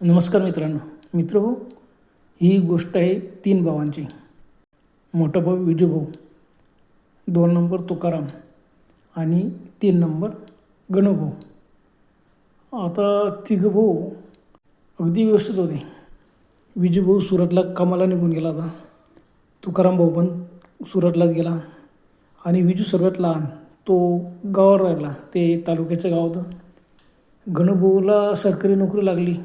नमस्कार मित्रांनो. मित्र हो ही गोष्ट आहे तीन भावांची. मोठा भाऊ विजूभाऊ दोन नंबर तुकाराम आणि तीन नंबर गणूभाऊ आता तिघं भाऊ अगदी व्यवस्थित होते. विजूभाऊ सुरतला कामाला निघून गेला होता. तुकाराम भाऊ पण सुरतलाच गेला. आणि विजू सर्वात लहान तो गावावर राहिला. ते तालुक्याचं गाव होतं. गणूभाऊला सरकारी नोकरी लागली.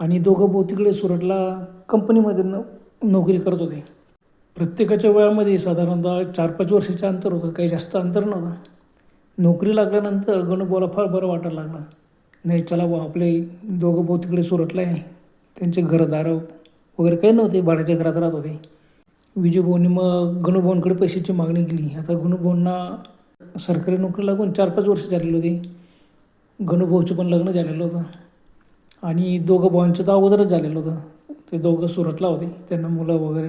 आणि दोघं भाऊ तिकडे सुरटला कंपनीमध्ये न नोकरी करत होते. प्रत्येकाच्या वयामध्ये साधारणतः चार पाच वर्षाचं अंतर होतं काही जास्त अंतर नव्हतं. नोकरी लागल्यानंतर गणूभाऊला फार बरं वाटायला लागलं. नाही चला बुवा आपले दोघं भाऊ तिकडे सुरटला आहे. त्यांचे घरदारं वगैरे काही नव्हते भाड्याच्या घरात राहत होते. विजयभाऊनी मग गणूभाऊंकडे पैशाची मागणी केली. आता गणूभाऊंना सरकारी नोकरी लागून चार पाच वर्ष झालेली होती. गणूभाऊचं पण लग्न झालेलं होतं. आणि दोघं भावांचं तर अगोदरच झालेलं होतं. ते दोघं सुरतला होते त्यांना मुलं वगैरे.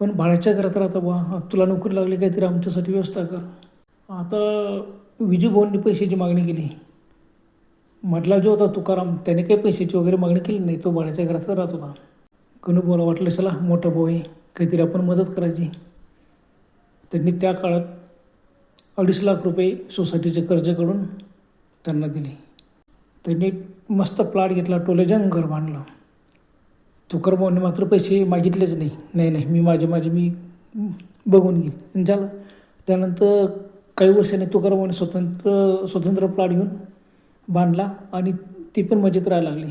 पण भाड्याच्या घरात राहता बुवा तुला नोकरी लागली काहीतरी आमच्यासाठी व्यवस्था कर. आता विजूभाऊंनी पैशाची मागणी केली. मधला जो होता तुकाराम त्याने काही पैशाची वगैरे मागणी केली नाही तो भाड्याच्या घरात राहत होता. गणूभाऊला वाटलं चला मोठा भाऊ आहे काहीतरी आपण मदत करायची. त्यांनी त्या काळात अडीच लाख रुपये सोसायटीचे कर्ज काढून त्यांना दिले. त्यांनी मस्त प्लॉट घेतला टोलेजंग घर बांधलं. तुकारभाऊने मात्र पैसे मागितलेच नाही. नाही नाही मी माझे माझे मी बघून घेईन. झालं. त्यानंतर काही वर्षांनी तुकारभाऊने स्वतंत्र स्वतंत्र प्लॉट घेऊन बांधला आणि ती पण मजेत राहायला लागली.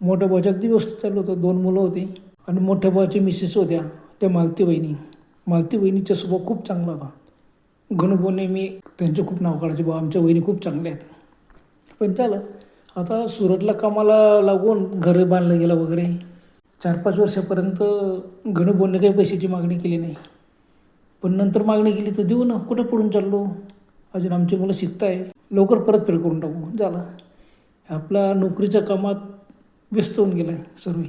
मोठ्या भावाच्या अगदी व्यवस्थित चालू होतं. दोन मुलं होती आणि मोठ्या भावाची मिसेस होत्या. त्या मालती वहिनी. मालती वहिनीचा स्वभाव खूप चांगला होता. गणूभाऊने मी त्यांचं खूप नाव काढायचे. भाऊ आमच्या वहिनी खूप चांगल्या आहेत. पण झालं आता सुरतला कामाला लागून घर बांधलं गेलं वगैरे. चार पाच वर्षापर्यंत गणूभाऊने काही पैशाची मागणी केली नाही. पण नंतर मागणी केली तर देऊ ना कुठं पडून चाललो? अजून आमची मुलं शिकताय लवकर परतफेड करून टाकू झाला. आपला नोकरीच्या कामात व्यस्त होऊन गेला आहे सर्व.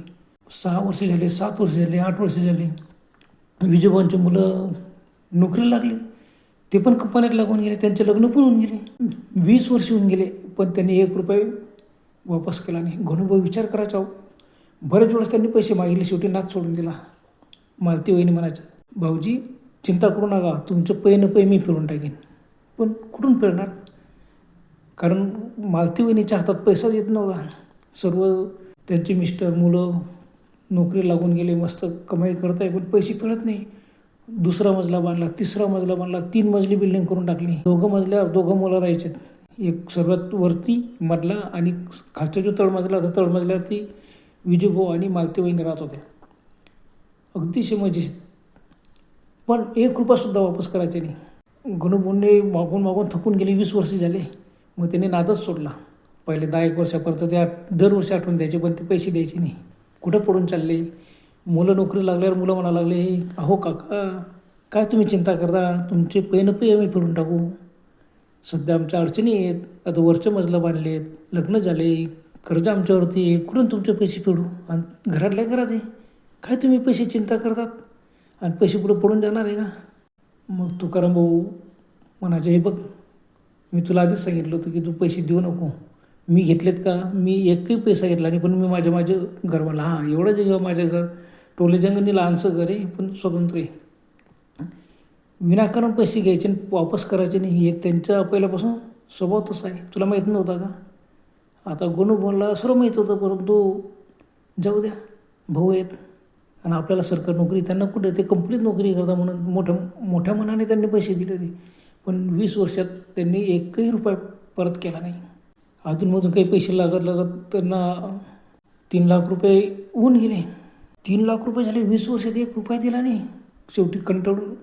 सहा वर्ष झाले सात वर्ष झाले आठ वर्ष झाले. विजयभाऊंची मुलं नोकरीला लागली. ते पण कंपन्यात लागून गेले त्यांचे लग्न पण होऊन गेले. वीस वर्ष होऊन गेले. पण त्यांनी एक रुपये वापस केला नाही. गणूभाऊ विचार करायचा हो. बरेच वेळेस त्यांनी पैसे मागितले. शेवटी नाच सोडून दिला. मालती वहिनी म्हणायचं भाऊजी चिंता करू नका. तुमचं पै न पै मी फिरून टाकेन. पण कुठून फिरणार? कारण मालती वहिनीच्या हातात पैसाच येत नव्हता. सर्व त्यांचे मिस्टर मुलं नोकरी लागून गेले. मस्त कमाई करत आहे पण पैसे फिरत नाही. दुसरा मजला बांधला तिसरा मजला बांधला. तीन मजली बिल्डिंग करून टाकली. दोघं मजल्यावर दोघं मुलं राहायचे एक सर्वात वरती मधला आणि खालचा जो तळमजला होता तळमजल्यावरती विजयभाऊ आणि मालती वहिनी राहत होत्या. अगदीशय मजेशीर पण एक रुपयासुद्धा वापस करायचे नाही. गणूभाऊने मागून मागून थकून गेले वीस वर्ष झाले. मग त्याने नादच सोडला. पहिले दहा एक वर्षापर्यंत त्या दरवर्षी आठवण द्यायचे पण ते पैसे द्यायचे नाही. कुठं पडून चालले? मुलं नोकरी लागल्यावर मुलं म्हणा लागले अहो काका काय तुम्ही चिंता करता? तुमचे पै आम्ही फिरून टाकू. सध्या आमच्या अडचणी आहेत. आता वरचं मजलं बांधले आहेत. लग्न झाले. कर्ज आमच्यावरती आहे. कुठून तुमचे पैसे फेडू? आणि घरातल्या घरात आहे. काय तुम्ही पैसे चिंता करतात? आणि पैसे कुठं पडून जाणार आहे का? मग तुकाराम भाऊ म्हणायचे हे बघ मी तुला आधीच सांगितलं होतं की तू पैसे देऊ नको. मी घेतलेत का? मी एकही पैसा घेतला नाही पण मी माझ्या माझ्या घरवाला. हां एवढं जे माझ्या घर टोले जंगनी लहानसं घर आहे पण स्वतंत्र आहे. विनाकारण पैसे घ्यायचे आणि वापस करायचे नाही हे त्यांच्या पहिल्यापासून स्वभाव तसा आहे. तुला माहीत नव्हता का? आता गणूभाऊला सर्व माहीत होतं परंतु जाऊ द्या भाऊ आहेत. आणि आपल्याला सरकार नोकरी त्यांना कुठे? ते कंपनीत नोकरी करता म्हणून मोठ्या मोठ्या मनाने त्यांनी पैसे दिले होते. पण वीस वर्षात त्यांनी एकही रुपया परत केला नाही. अजूनमधून काही पैसे लागत लागत त्यांना तीन लाख रुपये होऊन गेले. तीन लाख रुपये झाले वीस वर्षात एक रुपया दिला नाही. शेवटी कंटाळून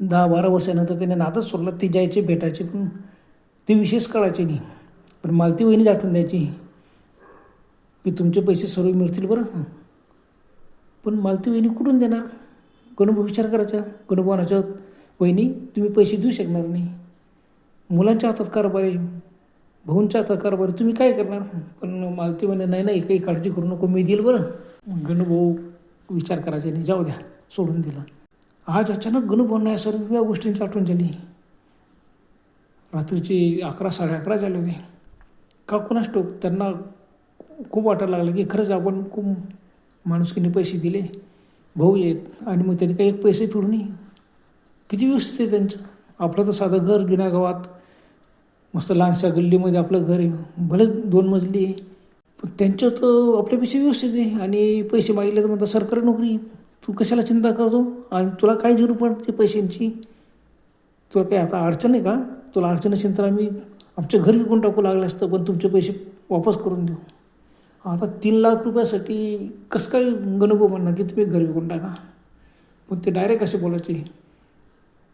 दहा बारा वर्षानंतर त्याने नादच सोडला. ते जायचे भेटायचे पण ते विशेष कळायचे नाही. पण मालती वहिनीच आठवून द्यायची. की तुमचे पैसे सर्व मिळतील बरं. पण मालती वहिनी कुठून देणार? गणुभाऊ विचार करायचा. गणुभावाच्या वहिनी तुम्ही पैसे देऊ शकणार नाही. मुलांच्या हातात कारभार आहे. भाऊंच्या हातात कारभार आहे. तुम्ही काय करणार? पण मालती म्हणे नाही नाही काही काळजी करू नको. मी देईल बरं. गणुभाऊ विचार करायचा नाही. जाऊ द्या. सोडून दिला. आज अचानक गणुभाऊंना या सर्व गोष्टींची आठवण झाली. रात्रीचे अकरा साडे अकरा झाले होते. का कोणास टोक त्यांना खूप वाटायला लागलं की खरंच आपण खूप माणुसकीने पैसे दिले. भाऊ येत आणि मग त्यांनी काही एक पैसे फिरून नये किती व्यवस्थित आहे त्यांचं. आपलं तर साधं घर जुन्या गावात. मस्त लहानशा गल्लीमध्ये आपलं घर आहे. भले दोन मजली आहे. पण त्यांच्या तर आपल्यापेक्षा व्यवस्थित आहे. आणि पैसे मागितले तर म्हणतात सरकारी नोकरी तू कशाला चिंता करतो? आणि तुला काय जरूर पडते पैशांची? तुला काय आता अडचण आहे का? तुला अडचण असेल तर आम्ही आमच्या घर विकून टाकू लागलं असतं पण तुमचे पैसे वापस करून देऊ. आता तीन लाख रुपयासाठी कसं काय गणुभाऊ म्हणणार की तुम्ही घर विकून टाका? पण ते डायरेक्ट असे बोलायचे?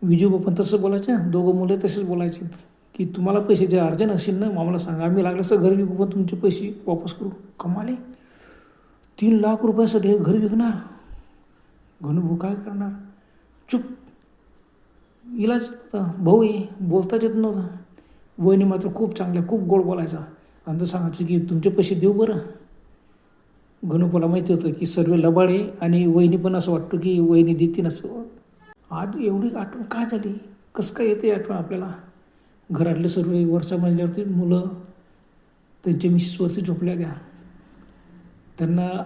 विजू पण तसं बोलायचे दोघं मुलं तसेच बोलायचे की तुम्हाला पैसे जे अर्जंट असेल ना आम्हाला सांगा. आम्ही लागलं असं घर विकू पण तुमचे पैसे वापस करू. कमाले तीन लाख रुपयासाठी घर विकणार? घनुभू काय करणार? चुप. इलाज भाऊ ये बोलताच येत नव्हता. वहिनी मात्र खूप चांगल्या खूप गोड बोलायचा. आणि तर सांगायचं की तुमचे पैसे देऊ बरं. घनुपाला माहिती होतं की सर्व लबाड आहे आणि वहिनी पण असं वाटतो की वहिनी देतील असं. आज एवढी आठवण काय झाली? कसं काय येते आठवण आपल्याला? घरातले सर्व वरच्या मजल्यावरती मुलं त्यांच्या मिसेसवरती झोपल्या द्या त्यांना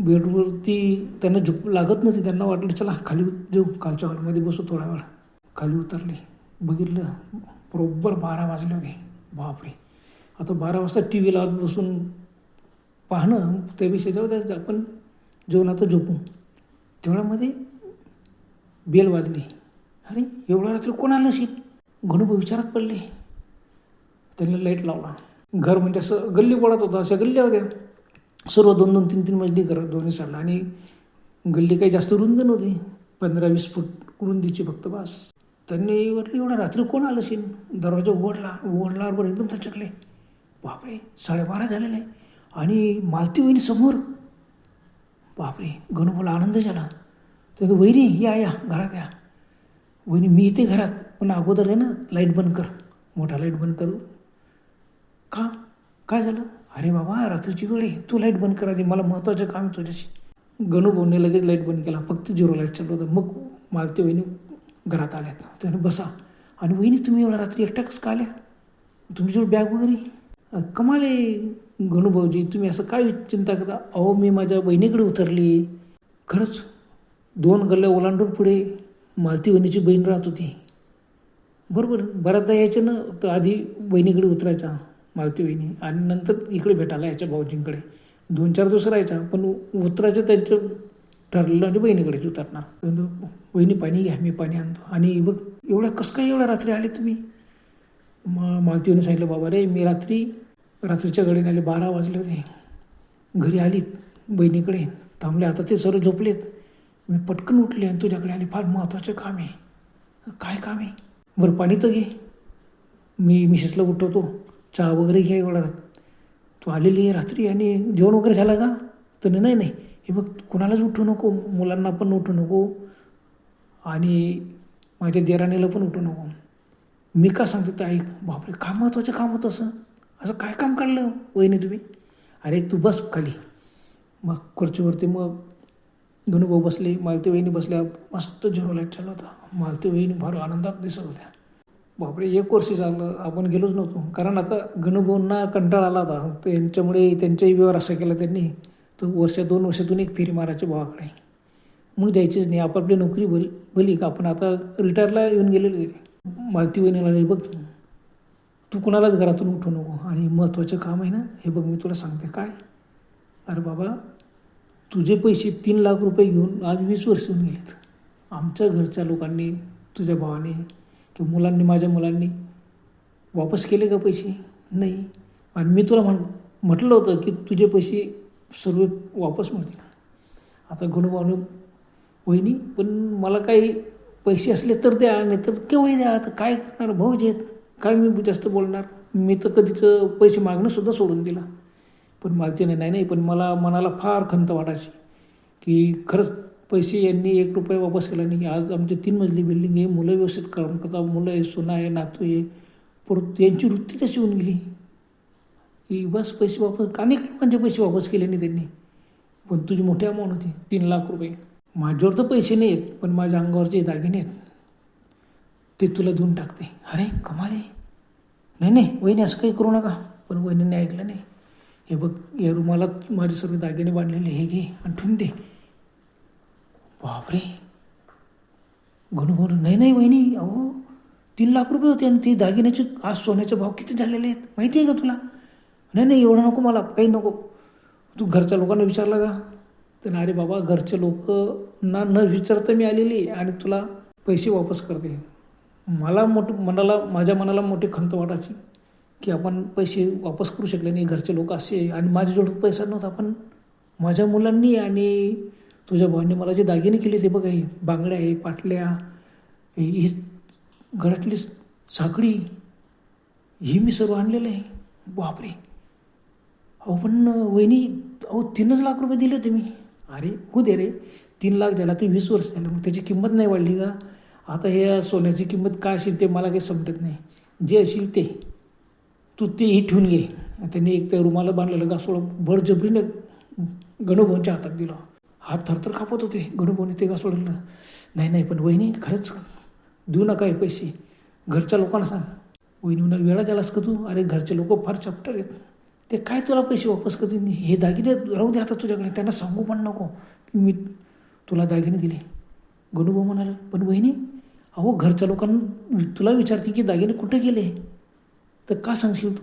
बेडवरती त्यांना झोप लागत नव्हती. त्यांना वाटलं चला खाली उत- जाऊ. खालच्या हॉलमध्ये बसू थोडा वेळ. खाली उतरले. बघितलं बरोबर बारा वाजले होते. बापरे. आता बारा वाजता टी व्ही लावत बसून पाहणं त्यापेक्षा जाऊ द्या आपण आता झोपू. तेवढ्यामध्ये बेल वाजली. अरे एवढ्या रात्री कोण आलं शीत गणूभाऊ विचारात पडले. त्यांनी लाइट लावला. घर म्हणजे असं गल्ली पडत होता अशा गल्ल्या होत्या. सर्व दोन दोन तीन तीन मजली घर दोन्ही साईडला आणि गल्ली काही जास्त रुंद नव्हती. पंधरा वीस फूट रुंदीची फक्त बस. त्यांनी वाटलं एवढ्या रात्री कोण आलं असेल दरवाजा उघडला. उघडल्यावर बरं एकदम थचकले. बापरे साडेबारा झालेले. आणि मालती वहिनी समोर. बापरे गणूभाऊला आनंद झाला. तर वहिनी या या घरात या. वहिनी मी इथे घरात. पण अगोदर आहे ना लाइट बंद कर. मोठा लाइट बंद करू. का? काय झालं? अरे बाबा रात्रीची वेळ आहे. तू लाइट बंद करा दे मला महत्त्वाचं काम आहे तुझ्याशी. गणूभाऊने लगेच लाइट बंद केला. फक्त झिरो लाइट चालू होतं. मग मालती वहिनी घरात आल्यात त्याने बसा. आणि वहिनी तुम्ही एवढ्या रात्री एकट्या कसं का आल्या? तुमच्याजवळ बॅग वगैरे कमाल आहे गणूभाऊजी तुम्ही असं काय चिंता करता? अहो मी माझ्या बहिणीकडे उतरली. खरंच दोन गल्ल्या ओलांडून पुढे मालती वहिनीची बहीण राहत होती. बरोबर. बऱ्याचदा यायचे ना तर आधी बहिणीकडे उतरायचा. मालती वहिनी आणि नंतर इकडे भेटायला याच्या भाऊजींकडे. दोन चार दिवस राहायचा पण उतरायचं त्यांचं ठरलं आणि बहिणीकडेच उतरणार वहिनी पाणी घ्या मी पाणी आणतो. आणि बघ एवढ्या कसं काय एवढ्या रात्री आले तुम्ही? मग मालतीने सांगितलं बाबा रे मी रात्री रात्रीच्या घडीने आले बारा वाजले होते. घरी आलीत बहिणीकडे. थांबले आता ते सर्व झोपलेत. मी पटकन उठले आणि तुझ्याकडे आले. फार महत्त्वाचं काम आहे. काय काम आहे? बरं पाणी तर घे. मी मिसेसला उठवतो. चहा वगैरे घ्या एवढा तू आलेली आहे रात्री आणि जेवण वगैरे झालं का? तर नाही नाही हे बघ कुणालाच उठू नको मुलांना पण उठू नको आणि माझ्या देराणीला पण उठू नको. मी का सांगते ते ऐक. बापरे काम महत्त्वाचं काम होतं असं? असं काय काम काढलं वहिनी तुम्ही? अरे तू बस खाली. मग खुर्चीवरती मग गणूभाऊ बसले मालती वहिनी बसल्या मस्त झिरो लाइट चालू होता मालती वहिनी फार आनंदात दिसत होत्या. बापरे एक वर्ष झालं आपण गेलोच नव्हतो. कारण आता गणूभाऊंना कंटाळा आला होता. त्यांच्यामुळे त्यांचाही व्यवहार असा केला त्यांनी. तर वर्ष दोन वर्षातून एक फेरी मारायच्या भावाकडे. मग द्यायचीच नाही. आपापली नोकरी भल भली का? आपण आता रिटायरला येऊन गेलेले मालती वहिनीला नाही बघ तू कुणालाच घरातून उठू नको. आणि महत्त्वाचं काम आहे ना हे बघ मी तुला सांगते. काय? अरे बाबा तुझे पैसे तीन लाख रुपये घेऊन आज वीस वर्ष होऊन गेलेत. आमच्या घरच्या लोकांनी तुझ्या भावाने किंवा मुलांनी माझ्या मुलांनी वापस केले का पैसे? नाही. आणि मी तुला म्हण म्हटलं होतं की तुझे पैसे सर्व वापस मिळतील. आता गणूभाऊने वहिनी पण मला काही पैसे असले तर द्या नाही तर केव्हाही द्या. आता काय करणार? भाऊ जे आहेत काय मी जास्त बोलणार? मी तर कधीचं पैसे मागणंसुद्धा सोडून दिला. पण मालतीने नाही नाही पण मला मनाला फार खंत वाटायची की खरंच पैसे यांनी एक रुपये वापस केला नाही. आज आमची तीन मजली बिल्डिंग आहे. मुलं व्यवस्थित काम करतात. मुलं आहे सोना आहे नातू आहे. परत यांची वृत्ती कशी होऊन गेली. की बस पैसे वापस अनेक लोकांचे पैसे वापस केले नाही त्यांनी. पण तुझी मोठी अमाऊंट होती. तीन लाख रुपये. माझ्यावर तर पैसे नाही आहेत पण माझ्या अंगावरचे दागिने आहेत. ते तुला देऊन टाकते. अरे कमाल आहे. नाही नाही वहिनी असं काही करू नका. पण वहिनीने ऐकलं नाही. हे बघ या रुमालात माझे सर्व दागिने बांधलेले हे घे आणि ठेवून दे. बापरे. गणू नाही नाही वहिनी. अहो तीन लाख रुपये होते आणि ते दागिन्याचे आज सोन्याचे भाव किती झालेले आहेत? माहिती आहे का तुला? नाही नाही एवढं नको मला काही नको. तू घरच्या लोकांना विचारलं का? तर अरे बाबा घरचे लोक ना न विचारता मी आलेली आणि तुला पैसे वापस करते. मला मोठ मनाला माझ्या मनाला मोठी खंत वाटायची की आपण पैसे वापस करू शकले नाही घरचे लोक असे. आणि माझ्याजवळ पैसा नव्हता पण माझ्या मुलांनी आणि तुझ्या भावांनी मला जे दागिने केले ते बघा हे बांगड्या आहे पाटल्या हे ही घरातली साखळी ही मी सर्व आणलेलं आहे. बापरे. अहो पण वहिनी अहो तीनच लाख रुपये दिले होते मी. अरे हो दे रे. तीन लाख झाला ते वीस वर्ष झालं. मग त्याची किंमत नाही वाढली का? आता हे सोन्याची किंमत काय असेल ते मला काही समजत नाही. जे असेल ते. तू तेही ठेवून घे. त्यांनी एक त्या रुमाला बांधलेलं गासोळं जबरीनं गणुभाऊंच्या हातात दिलं. हात थरथर कापत होते. गणुभाऊने ते का सोडलं नाही नाही पण वहिनी खरंच देऊ नका हे पैसे. घरच्या लोकांना सांग. वहिनी म्हणा वेळा झालास का तू? अरे घरचे लोक फार चपटर आहेत. ते काय तुला पैसे वापस करतील? हे दागिने राहू दे आता तुझ्याकडे. त्यांना सांगू पण नको की मी तुला दागिने दिले. गणुभाऊ म्हणाला पण वहिनी अहो घरच्या लोकांना तुला विचारते की दागिने कुठे गेले? तर का सांगशील तू?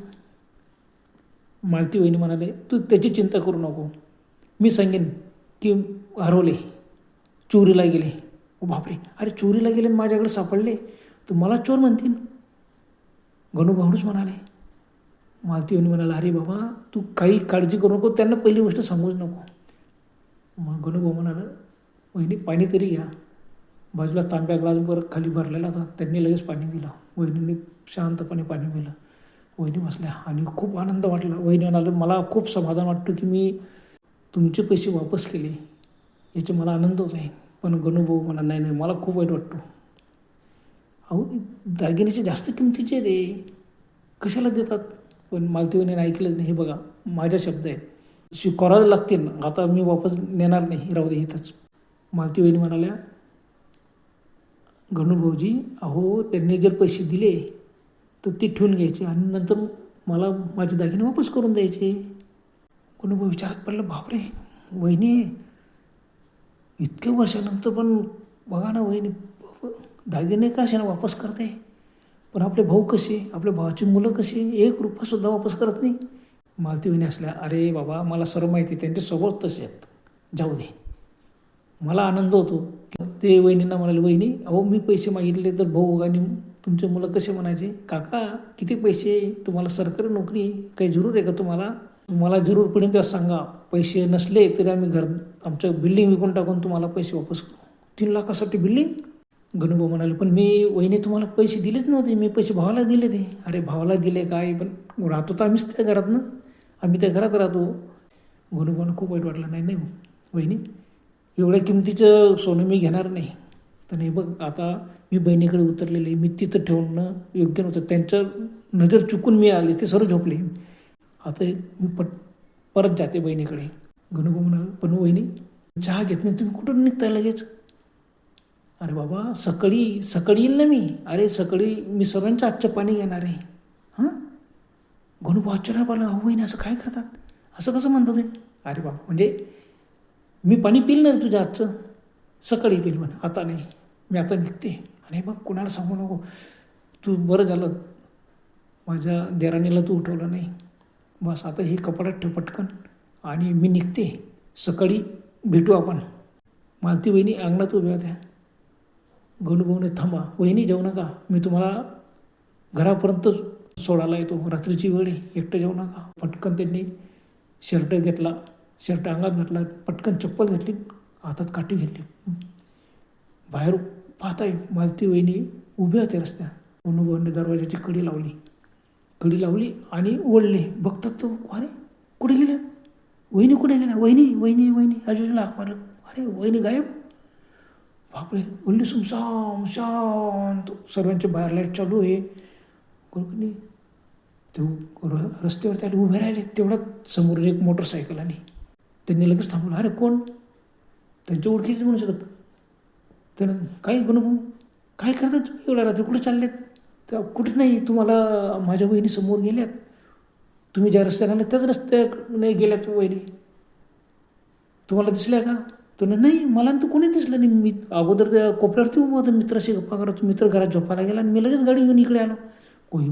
मालती वहिनी म्हणाले तू त्याची चिंता करू नको. मी सांगेन. की हरवले चोरीला गेले. ओ बापरे. अरे चोरीला गेले आणि माझ्याकडे सापडले? तर मला चोर म्हणतील. गणूभाऊच म्हणाले. मालती वहिनी म्हणाला अरे बाबा तू काही काळजी करू नको त्यांना पहिली गोष्ट सांगूच नको. मग गणूभाऊ म्हणाला वहिनी पाणी तरी घ्या. बाजूला तांब्या ग्लासभर खाली भरलेला होता. त्यांनी लगेच पाणी दिलं. वहिनीने शांतपणे पाणी पिलं. वहिनी बसल्या. आणि खूप आनंद वाटला. वहिनी म्हणाला मला खूप समाधान वाटतं की मी तुमचे पैसे वापस केले याचे मला आनंद होत आहे. पण गणूभाऊ म्हणा नाही नाही मला खूप वाईट वाटतो. अहो दागिन्याचे जास्त किमतीचे रे कशाला देतात? पण मालतीवने ऐकलं नाही. हे बघा माझ्या शब्द आहेत. स्वीकारावे लागतील? ना आता मी वापस नेणार नाही. राहू दे इथंच. मालती वहिनी म्हणाल्या गणूभाऊजी अहो त्यांनी जर पैसे दिले तर ते ठेवून घ्यायचे आणि नंतर मला माझे दागिने वापस करून द्यायचे. गणूभाऊ विचारात पडलं बापरे वहिनी इतक्या वर्षानंतर पण बघा ना वहिनी दागिने कशाने वापस करते? पण आपले भाऊ कसे? आपल्या भावाची मुलं कशी? एक रुपयासुद्धा वापस करत नाही. मालती वहिनी असल्या अरे बाबा मला सर्व माहिती आहे, त्यांचे स्वभाव तसे आहेत. जाऊ दे. मला आनंद होतो. की ते वहिनींना म्हणाले वहिनी अहो मी पैसे मागितले तर भाऊ आणि तुमचे मुलं कसे म्हणायचे? काका किती पैसे? तुम्हाला सरकारी नोकरी काही जरूर आहे का तुम्हाला? तुम्हाला जरूर पडेल तेव्हा सांगा. पैसे नसले तरी आम्ही घर आमचं बिल्डिंग विकून टाकून तुम्हाला पैसे वापस करू. तीन लाखासाठी बिल्डिंग गणुभाऊ म्हणाले पण मी वहिनी तुम्हाला पैसे दिलेच नव्हते. मी पैसे भावाला दिले ते. अरे भावाला दिले काय? पण राहतो तर आम्हीच त्या घरात ना. आम्ही त्या घरात राहतो. गणूभाऊनं खूप वाईट वाटलं. नाही नाही वहिनी एवढ्या किमतीचं सोनं मी घेणार नाही. तर नाही बघ आता मी बहिणीकडे उतरलेले मी तिथं ठेवणं योग्य नव्हतं. त्यांच्या नजर चुकून मी आले. ते सर्व झोपले. आता मी पट परत जाते बहिणीकडे गणूभाऊ म्हणाल पण वहिनी चहा घेत नाही तुम्ही कुठून निघताय लगेच? अरे बाबा सकाळी सकाळी येईल ना मी. अरे सकाळी मी सर्वांचं आजचं पाणी घेणार आहे. हां? गणूभाऊ आश्चर्य पाहिलं अहो वहिनी असं काय करतात? असं कसं म्हणतो तुम्ही? अरे बाबा म्हणजे मी पाणी पिल ना रे तुझ्या आजचं? सकाळी पिल म्हण आता नाही. मी आता निघते. आणि मग कुणाला सांगू नको. तू बरं झालं. माझ्या देराणीला तू उठवलं नाही. बस आता हे कपाडात ठेव पटकन. आणि मी निघते. सकाळी भेटू आपण. मालती वहिनी अंगणात उभ्या होत्या. गणूभाऊने थांबा वहिनी जाऊ नका. मी तुम्हाला घरापर्यंत सोडायला येतो. रात्रीची वेळ आहे. एकटं जाऊ नका. पटकन त्यांनी शर्ट घेतला. शर्ट अंगात घातला. पटकन चप्पल घातली. हातात काठी घेतली. बाहेर पाहताय मालती वहिनी उभ्या होत्या रस्त्यात. अनुभवाने दरवाजाची कडी लावली. कडी लावली आणि ओढले. बघतात तो अरे कुठे गेल्या वहिनी कुठे गेल्या? वहिनी वहिनी वहिनी. आजूबाजूला हाक मारलं अरे वहिनी गायब? बापरे. बोलली सुमसाम शांत. सर्वांचे बाहेर लाइट चालू आहे. कोणी ते र- रस्त्यावर त्याला उभे राहिले. तेवढ्यात समोरून एक मोटरसायकल आली. त्यांनी लगेच थांबवलं अरे कोण? त्यांच्या ओळखीचे म्हणू शकत त्यानं काय गणू काय करतात तुम्ही? एवढ्या रात्री कुठे चाललेत? त्या कुठे नाही तुम्हाला माझ्या वहिनी समोर गेल्यात तुम्ही ज्या रस्त्याने आल्या त्याच रस्त्याने गेल्यात वहिनी. तुम्हाला दिसल्या का? तो नाही मला तर कोणी दिसलं नाही. मी अगोदर त्या कोपऱ्यावरती उभं होतं. मित्राशी गप्पा करत मित्र घरात झोपायला गेला आणि मी लगेच गाडी घेऊन इकडे आलो. कोणी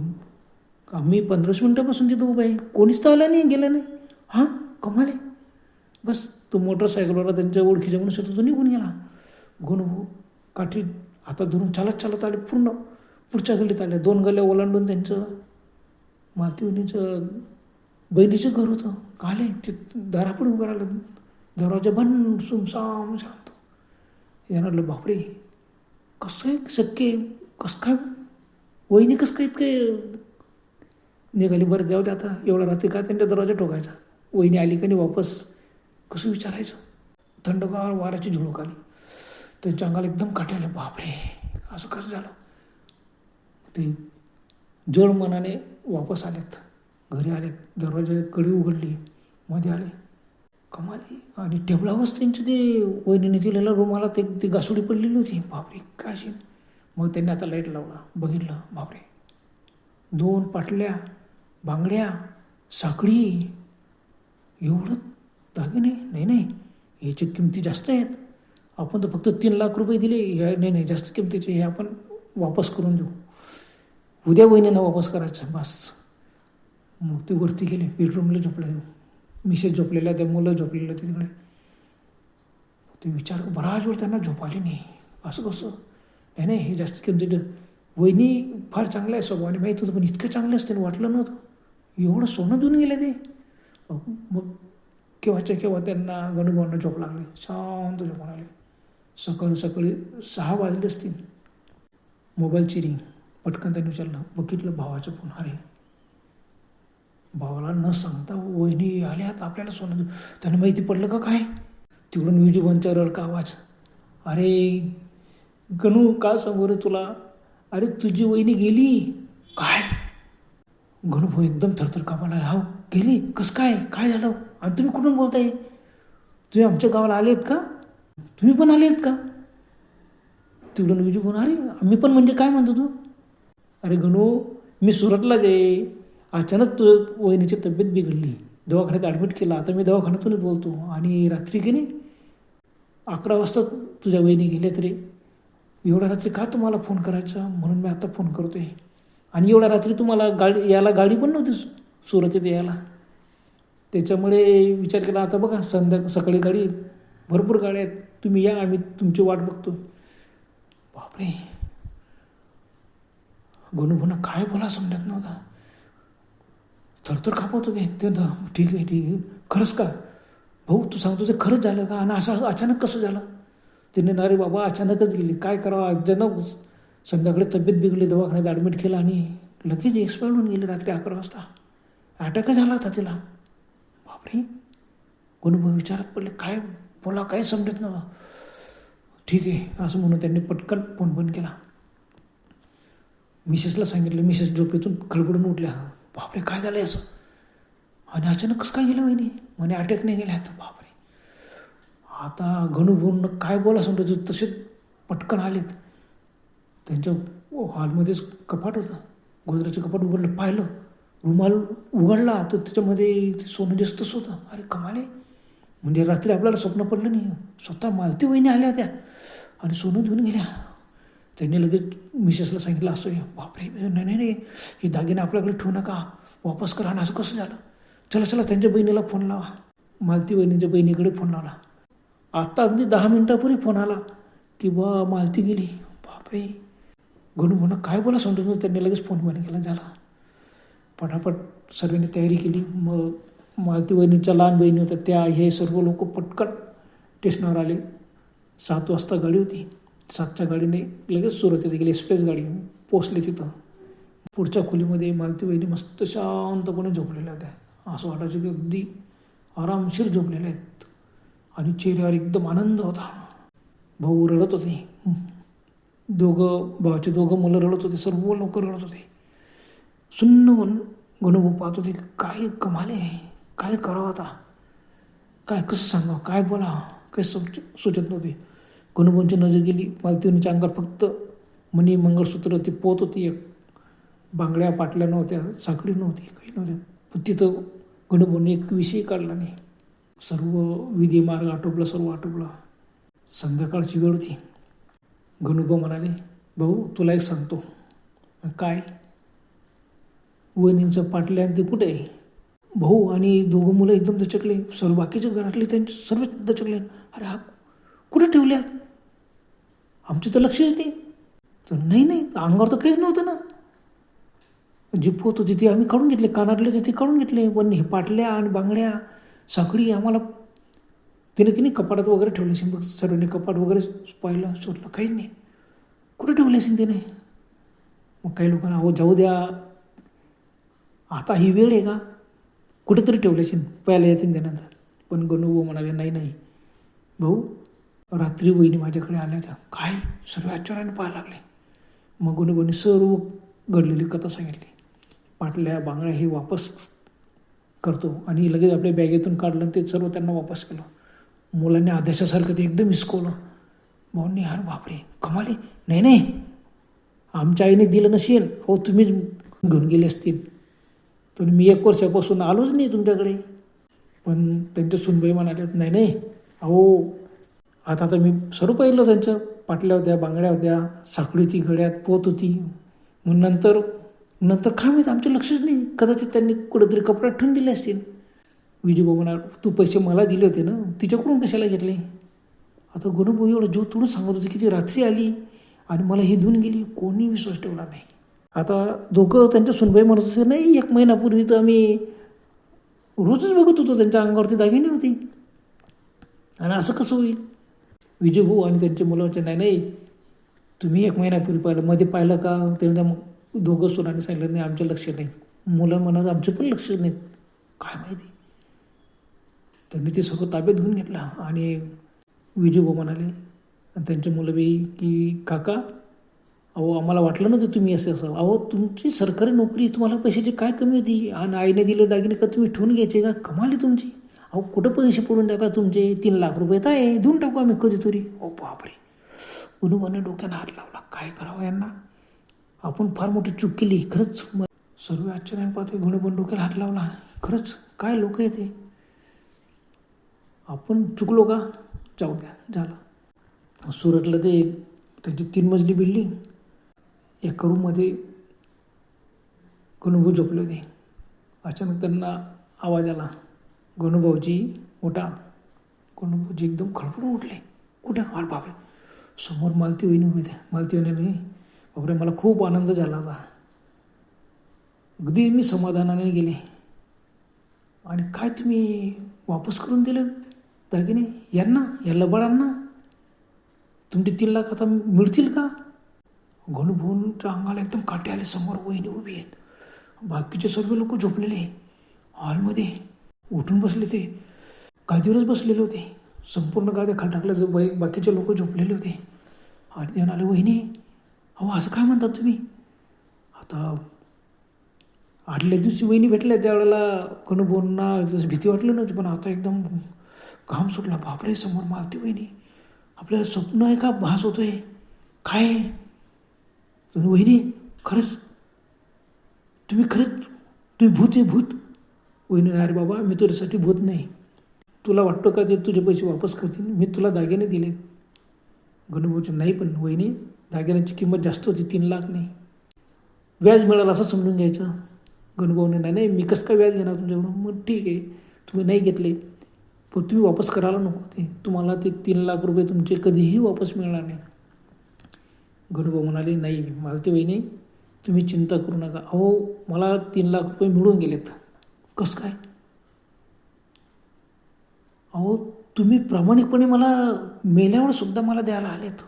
आम्ही पंधराशे मिनटापासून तिथं उभं आहे. कोणीच तर आलं नाही गेलं नाही. हां कमाल आहे. बस तो मोटरसायकलवाला त्यांच्या ओळखीच्या म्हणून तो निघून गेला. गुणभू काठी हातात धरून चालत चालत आले पूर्ण. पुढच्या गल्लीत आल्या. दोन गल्ल्या ओलांडून त्यांचं मालतीवणीचं बहिणीचं घर होतं. काले ते दारापुढे उभं राहिलं. दरवाजा बंद सुमसाम शांत. म्हटलं बापरे कसं आहे शक्य आहे? कसं काय वहिनी कसं काय इतके निघाली बरं द्यावं ते आता. एवढा रात्री का त्यांच्या दरवाजा ठोकायचा. वहिनी आली का नाही वापस? कसं विचारायचं? थंडगार वाऱ्याची झुळूक आली. त्यांच्या अंगाला एकदम काटायला बापरे असं कसं झालं? ते जड मनाने वापस आलेत. घरी आलेत. दरवाजा कडी उघडली. मध्ये आले. कमाली आणि टेबलावरच त्यांची ते वहिनीने दिलेला रुमाला ते ती घासुडी पडलेली होती. बापरे काय असेल मग त्यांनी आता लाइट लावला. बघितलं. बापरे. दोन पाटल्या बांगड्या साखळी. एवढं दागिने? नाही नाही. याची किमती जास्त आहेत. आपण तर फक्त तीन लाख रुपये दिले. या नाही नाही. जास्त किमतीचे हे आपण वापस करून देऊ. उद्या वहिनीनं वापस करायचं बस. मग ते वरती गेले बेडरूमला झोपले मिसेस झोपलेल्या त्या मुलं झोपलेलं ते तिकडे. ते विचार बराच वेळ त्यांना झोपाली नाही. असं कसं? नाही नाही हे जास्त किमती वहिनी फार चांगलं आहे स्वभावाने माहीत होतं पण इतकं चांगलं असतं वाटलं नव्हतं. एवढं सोनं देऊन गेलं ते. मग केव्हाच्या केव्हा त्यांना गणुभावांना झोप लागली शांत झोप लागले सकाळी सकाळी सहा वाजले असतील. मोबाईलची रिंग. पटकन त्यांनी विचारलं बघितलं भावाचं फोन अरे भावाला न सांगता वहिनी आल्यात आपल्याला सोनं देऊ त्यांना माहिती पडलं का काय? तिकडून विजूभाऊंचा रडका आवाज? अरे गणू का सांगू रे तुला? अरे तुझी वहिनी गेली. काय? गणूभाऊ एकदम थरथर कामाला हा गेली? कसं काय? काय झालं? आणि तुम्ही कुठून बोलताय? तुम्ही आमच्या गावाला आले आहेत का? तुम्ही पण आले आहेत का? तिकडून विजू भाऊ अरे मी पण म्हणजे काय म्हणतो तू? अरे गणू मी सुरतला जे अचानक तु वहिनीची तब्येत बिघडली. दवाखान्यात ॲडमिट केला. आता मी दवाखान्यातूनच बोलतो. आणि रात्री की नाही? अकरा वाजता तुझ्या वहिनी गेल्या तरी. एवढ्या रात्री का तुम्हाला फोन करायचा? म्हणून मी आता फोन करतो आहे आणि एवढ्या रात्री तुम्हाला गाडी याला गाडी पण नव्हती सु- सुरत येते यायला. त्याच्यामुळे विचार केला आता बघा संध्या सकाळी गाडी भरपूर गाड्या आहेत. तुम्ही या आम्ही तुमची वाट बघतो. बापरे. गुणगुणा काय बोला समजत नव्हता. थरथर कापत होते ते ठीक आहे ठीक आहे. खरंच का? भाऊ तू सांगतो ते खरंच झालं का? आणि असं अचानक कसं झालं? तिने ना रे बाबा अचानकच गेली. काय करावं? अचानक संध्याकाळी तब्येत बिघडली दवाखान्यात ॲडमिट केलं आणि लगेच एक्सपायर होऊन गेली रात्री अकरा वाजता. अटॅकच झाला होता तिला. बापरे! गणुभाऊ विचारात पडले. काय बोला काय समजत नव्हतं. ठीक आहे असं म्हणून त्यांनी पटकन फोन बंद केला. मिसेसला सांगितलं मिसेस झोपेतून खळबडून उठल्या बापरे काय झालं असं? आणि अचानक कसं काय गेलं वहिनी? म्हणे अटॅक नाही गेल्या आता. बापरे. आता गणुभून काय बोला समजा तसे पटकन आलेत. त्यांच्या हॉलमध्येच कपाट होतं. गोदराचं कपाट उघडलं पाहिलं. रुमाल उघडला तर त्याच्यामध्ये ते सोनं जास्तच होतं. अरे कमाले म्हणजे रात्री आपल्याला स्वप्न पडलं नाही. स्वतः मालती वहिनी आल्या त्या आणि सोनं घेऊन गेल्या. त्यांनी लगेच मिसेसला सांगितलं असं बापरे. नाही नाही नाही. हे दागिने आपल्याकडे ठेवू नका. वापस करा. आणि असं कसं झालं? चला चला त्यांच्या बहिणीला फोन लावा. मालती बहिणीच्या बहिणीकडे फोन लावला आत्ता अगदी दहा मिनटापूर्वी फोन आला की बा मालती गेली. बापरे. गणू म्हणा काय बोला समजून त्यांनी लगेच फोन बंद केला झाला. पटापट सर्वांनी तयारी केली. मग मालती बहिणीच्या लहान बहिणी होत्या त्या हे सर्व लोक पटकन स्टेशनावर आले. सात वाजता गाडी होती. सातच्या गाडीने लगेच सुरत येते गेली एक्सप्रेस गाडी पोचली तिथं. पुढच्या खोलीमध्ये मालती वहिनी मस्त शांतपणे झोपलेल्या होत्या. असं वाटायचं की अगदी आरामशीर झोपलेल्या आहेत. आणि चेहऱ्यावर एकदम आनंद होता. भाऊ रडत होते. दोघं भावाचे दोघं मुलं रडत होते. सर्व लोक रडत होते. सुन्न होऊन गणुभाऊ पाहत होते काय कमाले आहे. काय करावं आता? काय कसं सांगावं? काय बोला काही समज सुचत नव्हते. गणुभाऊंची नजर गेली मालतीवनीच्या अंगात फक्त मणी मंगळसूत्र ती पोत होती एक. बांगड्या पाटल्या नव्हत्या साखळी नव्हती काही नव्हत्या. पण तिथं गणभाऊने एक विषय काढला नाही. सर्व विधी मार्ग आटोपला सर्व आटोपला. संध्याकाळची वेळ होती. गणुबा म्हणाले भाऊ तुला एक सांगतो. काय? वहिनींचं पाटल्या आणि ते कुठे आहे? भाऊ आणि दोघं मुलं एकदम दचकले. सर्व बाकीचे घरातले त्यांचे सर्व दचकले. अरे हा कुठे ठेवल्यात? आमचं तर लक्षच येते. तर नाही नाही अंगावर तर काहीच नव्हतं ना. जिप पोत होती आम्ही काढून घेतले कानातले होते ते काढून घेतले पण हे पाटल्या आणि बांगड्या साखळी आम्हाला तिने की नाही कपाटात वगैरे ठेवले असेल बघ सर्वांनी कपाट वगैरे पाहिलं शोधलं काहीच नाही. कुठे ठेवले असेल तिने? मग काही लोकांना अहो जाऊ द्या. आता ही वेळ आहे का? कुठेतरी ठेवले असेल प्यायला येतील त्यानंतर पण गणू म्हणाले नाही नाही. भाऊ रात्री वहिनी माझ्याकडे आल्या त्या. काय? सर्व आश्चर्याने पाहायला लागले. मग गुणगुणी सर्व घडलेली कथा सांगितली. पाटल्या बांगड्या हे वापस करतो आणि लगेच आपल्या बॅगेतून काढलं आणि ते सर्व त्यांना वापस केलं. मुलांनी आदेशासारखं ते एकदम हिसकवलं. भाऊंनी यार बापरे! कमाली! नाही नाही! आमच्या आईने दिलं नसेल. हो तुम्हीच घेऊन गेले असतील. तर मी एक वर्षापासून आलोच नाही तुमच्याकडे. पण त्यांच्या सुनबाई म्हणाल्या नाही नाही. अहो आता तर मी सर्व पहिलं त्यांच्या पाटल्या होत्या बांगड्या होत्या साखळी ती गळ्यात पोत होती. मग नंतर नंतर काय माहीत आमचं लक्षच नाही कदाचित त्यांनी कुठेतरी कपड्यात ठेवून दिले असतील. विजयभाऊ तू पैसे मला दिले होते ना तिच्याकडून कशाला घेतले? आता गणूभाऊ एवढं जीव तोडून सांगत होती की ती रात्री आली आणि मला हे धुवून गेली कोणी विश्वास ठेवला नाही. आता दोघं त्यांच्या सुनबाई म्हणत होते नाही एक महिन्यापूर्वी तर आम्ही रोजच बघत होतो त्यांच्या अंगावरती दागिने होती. आणि असं कसं होईल? विजयभाऊ आणि त्यांचे मुलं म्हणजे नाही नाही तुम्ही एक महिन्यापूर्वी पाहिलं मध्ये पाहिलं का? त्यांना मग दोघं सोनाने सांगितलं नाही आमच्या लक्ष नाही. मुलं म्हणाल आमचं पण लक्ष नाही. काय माहिती? त्यांनी ते सगळं ताब्यात घेऊन घेतलं आणि विजयभाऊ म्हणाले आणि त्यांचे मुलं बी की काका अहो आम्हाला वाटलं नव्हतं तुम्ही असं असाल अहो तुमची सरकारी नोकरी तुम्हाला पैशाची काय कमी होती? आणि आईने दिले दागिने का तुम्ही ठेवून घ्यायचे का? कमाली तुमची. अहो कुठं पैसे पडून देता तुमचे? तीन लाख रुपये तर आहे. देऊन टाकू आम्ही कधीतरी. ओ बापरे. उनुबाने डोक्यानं हात लावला. काय करावं यांना? आपण फार मोठी चूक केली. खरंच सर्व आश्चर्याने पाहतो गुणबन डोक्याला हात लावला. खरंच काय लोक आहे ते आपण चुकलो का? जाऊ द्या. झालं. सुरतला ते त्याची तीन मजली बिल्डिंग. एका रूममध्ये गणुभाऊ झोपले होते. अचानक त्यांना आवाज आला. गणुभाऊजी उठा. गणुभाऊजी एकदम खडबडून उठले. कुठे अरे बापरे! समोर मालती होईन उभी त्या मालती वहिनी बापरे मला खूप आनंद झाला होता अगदी मी समाधानाने गेले. आणि काय तुम्ही वापस करून दिलं? दागिने यांना या लबाडांना? तुमचे तीन लाख आता मिळतील का? गणुभाऊंच्या अंगाला एकदम काटे आले. समोर वहिनी उभी आहेत. बाकीचे सर्व लोक झोपलेले हॉलमध्ये उठून बसले ते. गादीवरच बसलेले होते. संपूर्ण गाद्या खाली टाकल्या बाई बाकीचे लोक झोपलेले होते. आणि ते म्हणाले वहिनी अहो असं काय म्हणतात तुम्ही? आता आदल्या दिवशी वहिनी भेटल्या. त्यावेळेला गणुभाऊंना जसं भीती वाटली नव्हती पण आता एकदम घाम सुटला. बापरे समोर मारती वहिनी. आपल्याला स्वप्न आहे का? भास होतो काय आहे? काय वहिनी खरंच तुम्ही खरंच तुम्ही भूत आहे भूत. वहिनी अरे बाबा मी तुझ्यासाठी भूत नाही. तुला वाटतो का ते तुझे पैसे वापस करतील? मी तुला दागिने दिले गणुभाऊचे नाही पण वहिनी दागिन्याची किंमत जास्त होती तीन लाख नाही. व्याज मिळालं असं समजून घ्यायचं? गणुभाऊने नाही नाही मी कसं काय व्याज घेणार तुमच्याकडून मग ठीक आहे तुम्ही नाही घेतले. पण तुम्ही वापस करायला नको ते. तुम्हाला ते तीन लाख रुपये तुमचे कधीही वापस मिळणार नाही. गणुभाऊ म्हणाले नाही मालती वहिनी तुम्ही चिंता करू नका. अहो मला तीन लाख रुपये मिळून गेलेत. कसं काय? अहो तुम्ही प्रामाणिकपणे मला मेल्यावर सुद्धा मला द्यायला आलेत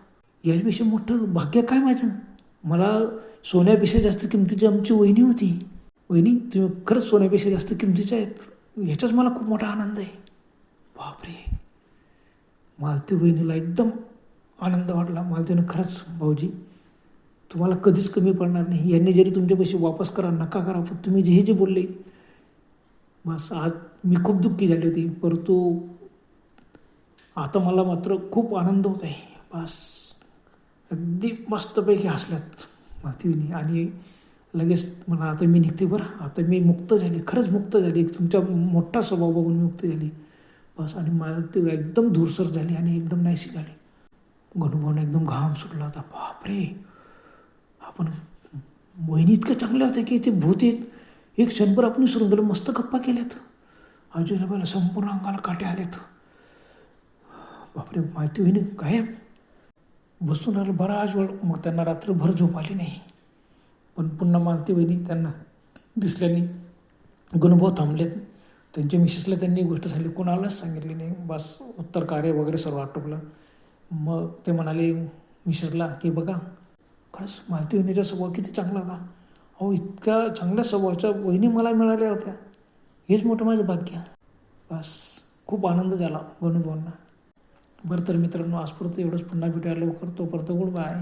याविषयी मोठं भाग्य काय माझं? मला सोन्यापेक्षा जास्त किमतीची आमची वहिनी होती. वहिनी तुम्ही खरंच सोन्यापेक्षा जास्त किमतीच्या आहेत. ह्याचाच मला खूप मोठा आनंद आहे. बापरे. मालती वहिनीला एकदम आनंद वाटला. मालतीनं खरंच भाऊजी तुम्हाला कधीच कमी पडणार नाही. यांनी जरी तुमचे पैसे वापस करा नका करा पण तुम्ही जे हे जे बोलले बस आज मी खूप दुःखी झाली होती परंतु आता मला मात्र खूप आनंद होत आहे. बस अगदी मस्तपैकी हसल्यात मातीने. आणि लगेच मला आता मी निघते बरं. आता मी मुक्त झाली खरंच मुक्त झाली. तुमचा मोठा स्वभाव बघून मी मुक्त झाली. बस आणि मला ते एकदम धूरसर झाली आणि एकदम नाहीशी झाली गणुभाऊने एकदम घाम सुटला होता. बापरे! आपण मोहिनी इतकं चांगल्या होत्या की ते भूत येत एक क्षणभर आपण विसरून गेलो मस्त गप्पा केल्यात. आजूबाजूला संपूर्ण अंगाला काटे आलेत. बापरे माहिती होईन काय बसून राहिलं बराच वेळ मग त्यांना रात्रभर झोप आली नाही. पण पुन्हा मालती वहिनी त्यांना दिसल्याने गणुभाऊ थांबलेत. त्यांच्या मिसेसला त्यांनी गोष्ट झाली कोणालाच सांगितली नाही. बस उत्तर कार्य वगैरे सर्व आटोपलं. मग ते म्हणाले मिसेसला की बघा खरंच मालती वहिनीचा स्वभाव किती चांगला होता. अहो इतक्या चांगल्या स्वभावाच्या वहिनी मला मिळाल्या होत्या. हेच मोठं माझं भाग्य बस खूप आनंद झाला गणुभाऊंना बरं तर मित्रांनो आजपर्यंत एवढंच. पुन्हा भेटायला लवकर. तोपर्यंत गुड बाय.